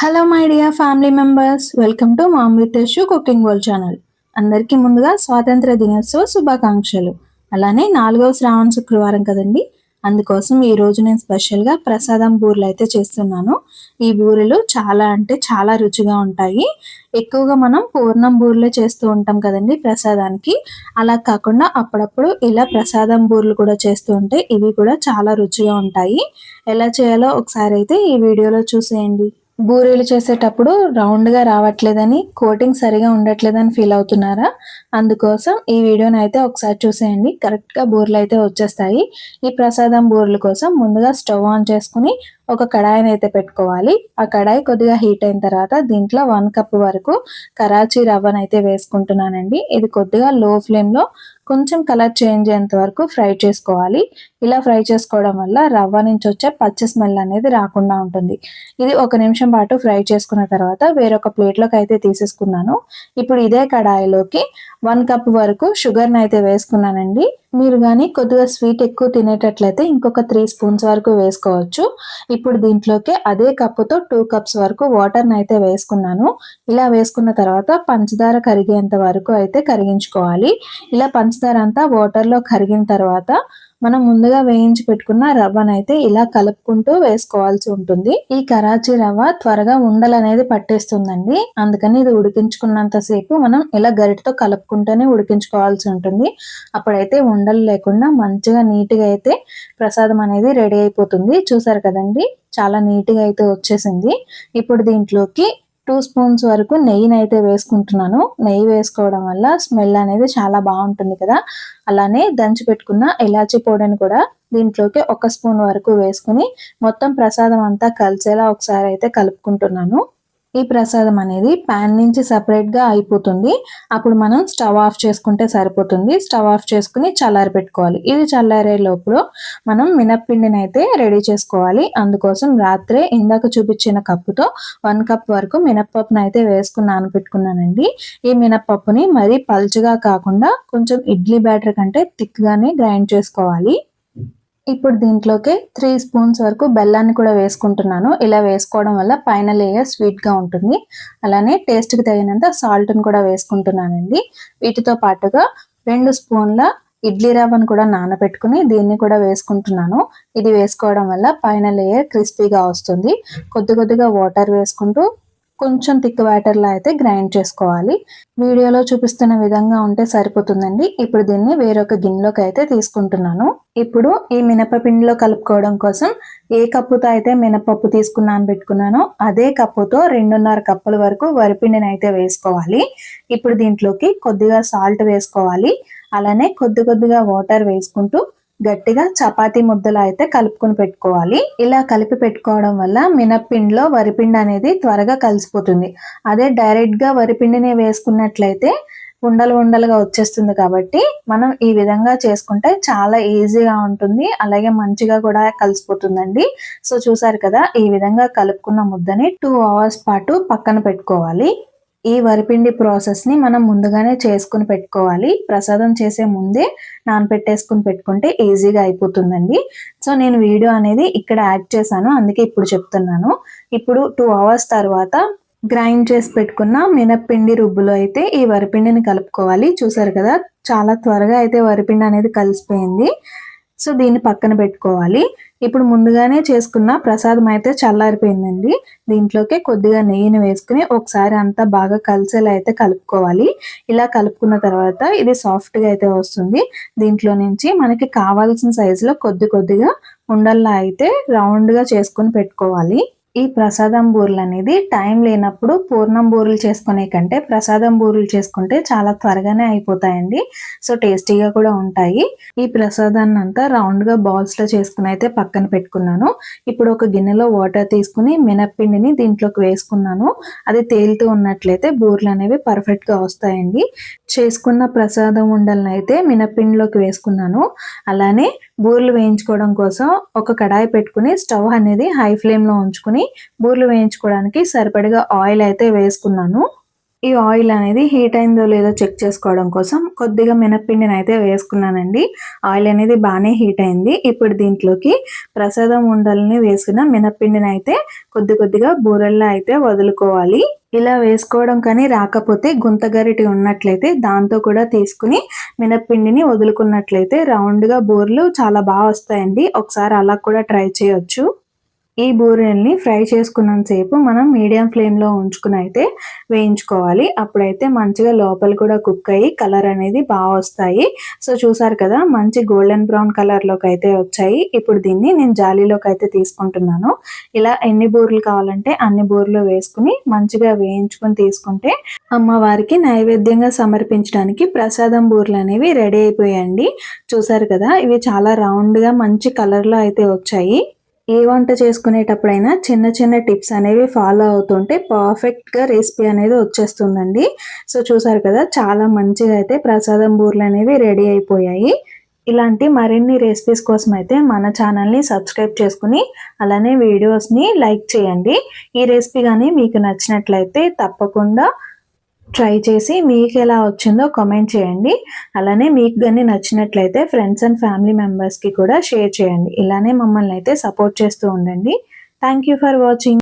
Hello my dear family members welcome to mom with cooking world channel అందరికీ ముందుగా స్వాతంత్ర దినోత్సవ శుభాకాంక్షలు. అలానే నాలుగవ శ్రావణ శుక్రవారం కదండి. అందుకోసం ఈ రోజు నేను స్పెషల్గా ప్రసాదం బూరెలు అయితే చేస్తున్నాను. ఈ బూరెలు చాలా అంటే చాలా రుచిగా ఉంటాయి. ఎక్కువగా మనం పూర్ణం బూరెలే చేస్తూ ఉంటాం కదండి ప్రసాదానికి. అలా కాకుండా అప్పుడప్పుడు ఇలా ప్రసాదం బూరెలు కూడా చేస్తూ ఉంటే ఇవి కూడా చాలా రుచిగా ఉంటాయి. ఎలా చేయాలో ఒకసారి అయితే ఈ వీడియోలో చూసేయండి. బూరెలు చేసేటప్పుడు రౌండ్గా రావట్లేదని కోటింగ్ సరిగా ఉండట్లేదని ఫీల్ అవుతున్నారా? అందుకోసం ఈ వీడియోని అయితే ఒకసారి చూసేయండి. కరెక్ట్గా బూరెలు అయితే వచ్చేస్తాయి. ఈ ప్రసాదం బూరెల కోసం ముందుగా స్టవ్ ఆన్ చేసుకుని ఒక కడాయిని అయితే పెట్టుకోవాలి. ఆ కడాయి కొద్దిగా హీట్ అయిన తర్వాత దీంట్లో వన్ కప్ వరకు కరాచీ రవ్వను అయితే వేసుకుంటున్నానండి. ఇది కొద్దిగా లో ఫ్లేమ్లో కొంచెం కలర్ చేంజ్ అయ్యేంత వరకు ఫ్రై చేసుకోవాలి. ఇలా ఫ్రై చేసుకోవడం వల్ల రవ్వ నుంచి వచ్చే పచ్చి స్మెల్ అనేది రాకుండా ఉంటుంది. ఇది ఒక నిమిషం పాటు ఫ్రై చేసుకున్న తర్వాత వేరొక ప్లేట్లోకి అయితే తీసేసుకున్నాను. ఇప్పుడు ఇదే కడాయిలోకి వన్ కప్ వరకు షుగర్ని అయితే వేసుకున్నానండి. మీరు కానీ కొద్దిగా స్వీట్ ఎక్కువ తినేటట్లయితే ఇంకొక త్రీ స్పూన్స్ వరకు వేసుకోవచ్చు. ఇప్పుడు దీంట్లోకి అదే కప్పుతో టూ కప్స్ వరకు వాటర్ని అయితే వేసుకున్నాను. ఇలా వేసుకున్న తర్వాత పంచదార కరిగేంత వరకు అయితే కరిగించుకోవాలి. ఇలా పంచదార అంతా వాటర్లో కరిగిన తర్వాత మనం ముందుగా వేయించి పెట్టుకున్న రవ్వనైతే ఇలా కలుపుకుంటూ వేసుకోవాల్సి ఉంటుంది. ఈ కరాచీ రవ్వ త్వరగా ఉండలు అనేది పట్టేస్తుందండి. అందుకని ఇది ఉడికించుకున్నంత సేపు మనం ఇలా గరిటతో కలుపుకుంటూనే ఉడికించుకోవాల్సి ఉంటుంది. అప్పుడైతే ఉండలు లేకుండా మంచిగా నీట్గా అయితే ప్రసాదం అనేది రెడీ అయిపోతుంది. చూసారు కదండి? చాలా నీట్గా అయితే వచ్చేసింది. ఇప్పుడు దీంట్లోకి టూ స్పూన్స్ వరకు నెయ్యిని అయితే వేసుకుంటున్నాను. నెయ్యి వేసుకోవడం వల్ల స్మెల్ అనేది చాలా బాగుంటుంది కదా. అలానే దంచి పెట్టుకున్న ఇలాచీ పౌడర్ని కూడా దీంట్లోకి ఒక స్పూన్ వరకు వేసుకుని మొత్తం ప్రసాదం అంతా కలిసేలా ఒకసారి అయితే కలుపుకుంటున్నాను. ఈ ప్రసాదం అనేది ప్యాన్ నుంచి సపరేట్గా అయిపోతుంది. అప్పుడు మనం స్టవ్ ఆఫ్ చేసుకుంటే సరిపోతుంది. స్టవ్ ఆఫ్ చేసుకుని చల్లారి పెట్టుకోవాలి. ఇది చల్లారే లోపల మనం మినప్పిండిని అయితే రెడీ చేసుకోవాలి. అందుకోసం రాత్రే ఇందాక చూపించిన కప్పుతో వన్ కప్ వరకు మినప్పప్పును అయితే వేసుకుని నానబెట్టుకున్నానండి ఈ మినప్పప్పుని మరీ పల్చగా కాకుండా కొంచెం ఇడ్లీ బ్యాటర్ కంటే థిక్గానే గ్రైండ్ చేసుకోవాలి. ఇప్పుడు దీంట్లోకి త్రీ స్పూన్స్ వరకు బెల్లాన్ని కూడా వేసుకుంటున్నాను. ఇలా వేసుకోవడం వల్ల పైన లేయర్ స్వీట్గా ఉంటుంది. అలానే టేస్ట్కి తగినంత సాల్ట్ని కూడా వేసుకుంటున్నానండి. వీటితో పాటుగా రెండు స్పూన్ల ఇడ్లీ రవ్వను కూడా నానబెట్టుకుని దీన్ని కూడా వేసుకుంటున్నాను. ఇది వేసుకోవడం వల్ల పైన లేయర్ క్రిస్పీగా వస్తుంది. కొద్ది కొద్దిగా వాటర్ వేసుకుంటూ కొంచెం థిక్ వాటర్లో అయితే గ్రైండ్ చేసుకోవాలి. వీడియోలో చూపిస్తున్న విధంగా ఉంటే సరిపోతుందండి. ఇప్పుడు దీన్ని వేరొక గిన్నెలోకి అయితే తీసుకుంటున్నాను. ఇప్పుడు ఈ మినపపిండిలో కలుపుకోవడం కోసం ఏ కప్పుతో అయితే మినపప్పు తీసుకున్నాను పెట్టుకున్నానో అదే కప్పుతో రెండున్నర కప్పుల వరకు వరిపిండిని అయితే వేసుకోవాలి. ఇప్పుడు దీంట్లోకి కొద్దిగా సాల్ట్ వేసుకోవాలి. అలానే కొద్ది కొద్దిగా వాటర్ వేసుకుంటూ గట్టిగా చపాతీ ముద్దలు అయితే కలుపుకొని పెట్టుకోవాలి. ఇలా కలిపి పెట్టుకోవడం వల్ల మినప్పిండిలో వరిపిండి అనేది త్వరగా కలిసిపోతుంది. అదే డైరెక్ట్గా వరిపిండిని వేసుకున్నట్లయితే ఉండలు ఉండలుగా వచ్చేస్తుంది కాబట్టి మనం ఈ విధంగా చేసుకుంటే చాలా ఈజీగా ఉంటుంది. అలాగే మంచిగా కూడా కలిసిపోతుందండి. సో చూసారు కదా ఈ విధంగా కలుపుకున్న ముద్దని టూ అవర్స్ పాటు పక్కన పెట్టుకోవాలి. ఈ వరిపిండి ప్రాసెస్ని మనం ముందుగానే చేసుకుని పెట్టుకోవాలి. ప్రసాదం చేసే ముందే నానపెట్టేసుకుని పెట్టుకుంటే ఈజీగా అయిపోతుందండి. సో నేను వీడియో అనేది ఇక్కడ యాడ్ చేశాను. అందుకే ఇప్పుడు చెప్తున్నాను. ఇప్పుడు టూ అవర్స్ తర్వాత గ్రైండ్ చేసి పెట్టుకున్న మినప్పిండి రుబ్బులో అయితే ఈ వరిపిండిని కలుపుకోవాలి. చూసారు కదా చాలా త్వరగా అయితే వరిపిండి అనేది కలిసిపోయింది. సో దీన్ని పక్కన పెట్టుకోవాలి. ఇప్పుడు ముందుగానే చేసుకున్న ప్రసాదం అయితే చల్లారిపోయిందండి. దీంట్లోకి కొద్దిగా నెయ్యిని వేసుకుని ఒకసారి అంతా బాగా కలిసేలా అయితే కలుపుకోవాలి. ఇలా కలుపుకున్న తర్వాత ఇది సాఫ్ట్గా అయితే వస్తుంది. దీంట్లో నుంచి మనకి కావాల్సిన సైజులో కొద్ది కొద్దిగా ఉండల్లా అయితే రౌండ్గా చేసుకుని పెట్టుకోవాలి. ఈ ప్రసాదం బూరెలు అనేది టైం లేనప్పుడు పూర్ణం బూరెలు చేసుకునే కంటే ప్రసాదం బూరెలు చేసుకుంటే చాలా త్వరగానే అయిపోతాయండి. సో టేస్టీగా కూడా ఉంటాయి. ఈ ప్రసాదాన్ని అంతా రౌండ్గా బాల్స్లో చేసుకుని అయితే పక్కన పెట్టుకున్నాను. ఇప్పుడు ఒక గిన్నెలో వాటర్ తీసుకుని మినప్పిండిని దీంట్లోకి వేసుకున్నాను. అది తేలుతూ ఉన్నట్లయితే బూరెలు అనేవి పర్ఫెక్ట్గా వస్తాయండి. చేసుకున్న ప్రసాదం ఉండలను అయితే మినప్పిండిలోకి వేసుకున్నాను. అలానే బూరెలు వేయించుకోవడం కోసం ఒక కడాయి పెట్టుకుని స్టవ్ అనేది హై ఫ్లేమ్లో ఉంచుకుని బూరెలు వేయించుకోవడానికి సరిపడిగా ఆయిల్ అయితే వేసుకున్నాను. ఈ ఆయిల్ అనేది హీట్ అయిందో లేదో చెక్ చేసుకోవడం కోసం కొద్దిగా మినప్పిండిని అయితే వేసుకున్నానండి. ఆయిల్ అనేది బాగానే హీట్ అయింది. ఇప్పుడు దీంట్లోకి ప్రసాదం ఉండల్ని వేసుకున్న మినప్పిండిని అయితే కొద్ది కొద్దిగా బూరెల్లో అయితే వదులుకోవాలి. ఇలా వేసుకోవడం కానీ రాకపోతే గుంత గరిటి ఉన్నట్లయితే దాంతో కూడా తీసుకుని మినప్పిండిని వదులుకున్నట్లయితే రౌండ్గా బోర్లు చాలా బాగా వస్తాయండి. ఒకసారి అలా కూడా ట్రై చేయొచ్చు. ఈ బూరెల్ని ఫ్రై చేసుకున్నంతసేపు మనం మీడియం ఫ్లేమ్లో ఉంచుకుని అయితే వేయించుకోవాలి. అప్పుడైతే మంచిగా లోపల కూడా కుక్ అయ్యి కలర్ అనేది బాగా వస్తాయి. సో చూసారు కదా మంచి గోల్డెన్ బ్రౌన్ కలర్లోకి అయితే వచ్చాయి. ఇప్పుడు దీన్ని నేను జాలీలోకి అయితే తీసుకుంటున్నాను. ఇలా ఎన్ని బూరెలు కావాలంటే అన్ని బూరెలు వేసుకుని మంచిగా వేయించుకుని తీసుకుంటే అమ్మవారికి నైవేద్యంగా సమర్పించడానికి ప్రసాదం బూరెలు అనేవి రెడీ అయిపోయాయండి. చూసారు కదా ఇవి చాలా రౌండ్గా మంచి కలర్లో అయితే వచ్చాయి. ఏ వంట చేసుకునేటప్పుడైనా చిన్న చిన్న టిప్స్ అనేవి ఫాలో అవుతుంటే పర్ఫెక్ట్గా రెసిపీ అనేది వచ్చేస్తుందండి. సో చూసారు కదా చాలా మంచిగా అయితే ప్రసాదం బూర్లు అనేవి రెడీ అయిపోయాయి. ఇలాంటి మరిన్ని రెసిపీస్ కోసం అయితే మన ఛానల్ని సబ్స్క్రైబ్ చేసుకుని అలానే వీడియోస్ని లైక్ చేయండి. ఈ రెసిపీ కానీ మీకు నచ్చినట్లయితే తప్పకుండా ట్రై చేసి మీకు ఎలా వచ్చిందో కామెంట్ చేయండి. అలానే మీకు కానీ నచ్చినట్లయితే ఫ్రెండ్స్ అండ్ ఫ్యామిలీ మెంబర్స్కి కూడా షేర్ చేయండి. ఇలానే మమ్మల్ని అయితే సపోర్ట్ చేస్తూ ఉండండి. Thank you for watching